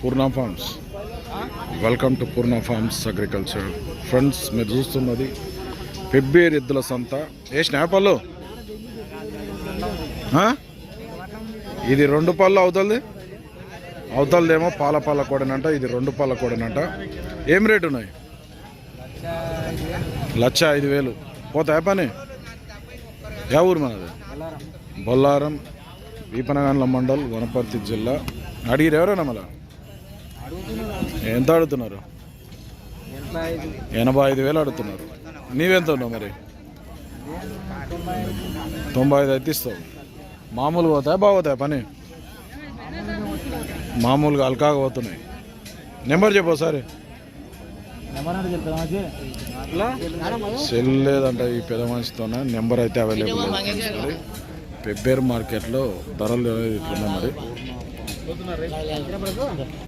Purna farms. Welcome to Purna farms agriculture friends మీరు చూస్తున్నది ఫిబ్రవరి ఎద్దుల సంత. ఏ స్నాపల్లో ఇది రెండు పళ్ళు అవుతుంది అవుతలదేమో పాల పాల కూడనంట ఇది రెండు పాల కూడనంట. ఏం రేటు ఉన్నాయి? లక్ష ఐదు వేలు. పోతాయా పని? యా ఊరు మనది? బొల్లారం. వీపనగండ్ల మండల్ వనపర్తి జిల్లా. అడిగిరు ఎవరైనా మళ్ళీ? ఎంత అడుగుతున్నారు ఎనభై ఐదు వేలు అడుగుతున్నారు నీవెంత ఉన్నావు మరి? తొంభై ఐదు అయితే ఇస్తావు. మామూలుగా పోతాయా? బాగోతాయా పని? మామూలుగా అల్కాగా పోతున్నాయి. నెంబర్ చెప్పు ఒకసారి. సెల్ లేదంట ఈ పెద్ద మనిషితోనే. నెంబర్ అయితే అవైలబుల్ లేదు. పెబ్బేరు మార్కెట్లో ధరలు ఇట్లున్నాయి మరి.